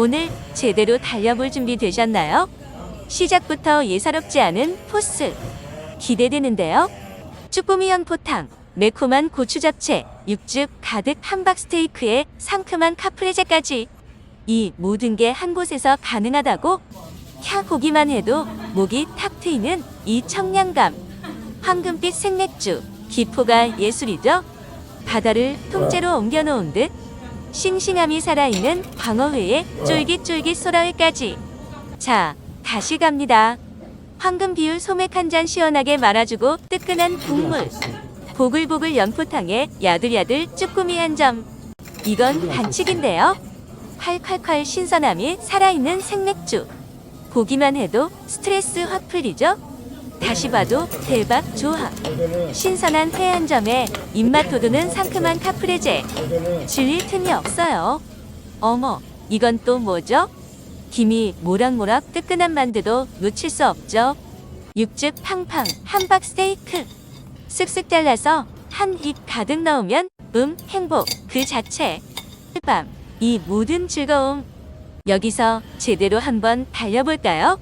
오늘 제대로 달려볼 준비 되셨나요? 시작부터 예사롭지 않은 포스. 기대되는데요? 쭈꾸미 연포탕, 매콤한 고추 잡채, 육즙 가득 함박 스테이크에 상큼한 카프레제까지. 이 모든 게 한 곳에서 가능하다고? 캬 보기만 해도 목이 탁 트이는 이 청량감. 황금빛 생맥주, 기포가 예술이죠? 바다를 통째로 옮겨놓은 듯 싱싱함이 살아있는 광어회에 쫄깃쫄깃 소라회까지. 자, 다시 갑니다. 황금 비율 소맥 한 잔 시원하게 말아주고 뜨끈한 국물. 보글보글 연포탕에 야들야들 쭈꾸미 한 점. 이건 반칙인데요. 칼칼칼 신선함이 살아있는 생맥주. 보기만 해도 스트레스 확 풀리죠? 다시 봐도 대박 조합. 신선한 회 한 점에 입맛 돋우는 상큼한 카프레제. 질릴 틈이 없어요. 어머, 이건 또 뭐죠? 김이 모락모락 뜨끈한 만두도 놓칠 수 없죠. 육즙 팡팡 함박 스테이크. 쓱쓱 잘라서 한 입 가득 넣으면 음 행복 그 자체. 밤 이 모든 즐거움 여기서 제대로 한번 달려볼까요?